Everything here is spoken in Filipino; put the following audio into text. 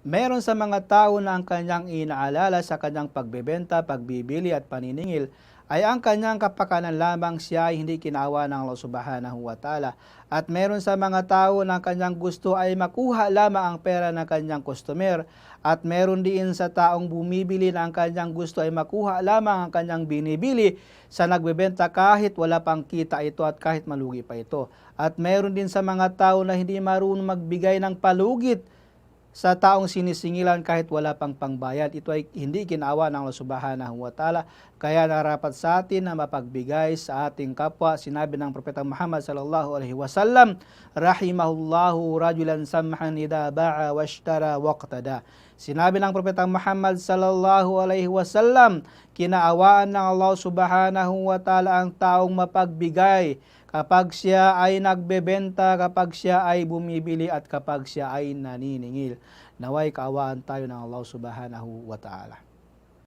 Meron sa mga tao na ang kanyang inaalala sa kanyang pagbebenta, pagbibili at paniningil ay ang kanyang kapakanan lamang siya ay hindi kinaawa ng Allah subhanahu wa ta'ala. At meron sa mga tao na ang kanyang gusto ay makuha lamang ang pera ng kanyang customer. At meron din sa taong bumibili na ang kanyang gusto ay makuha lamang ang kanyang binibili sa nagbebenta kahit wala pang kita ito at kahit malugi pa ito. At meron din sa mga tao na hindi marunong magbigay ng palugit sa taong sinisingilan kahit wala pang pangbayad. Ito ay hindi kinawa ng Allah subhanahu wa ta'ala. Kaya narapat sa atin na mapagbigay sa ating kapwa. Sinabi ng Propeta Muhammad sallallahu alaihi wasallam, Rahimahullahu rajulan samhan idha ba'a washtara waqtada. Sinabi ng Propeta Muhammad sallallahu alaihi wasallam, kinaawaan ng Allah subhanahu wa ta'ala ang taong mapagbigay kapag siya ay nagbebenta, kapag siya ay bumibili at kapag siya ay naniningil. Naway kaawaan tayo ng Allah subhanahu wa ta'ala.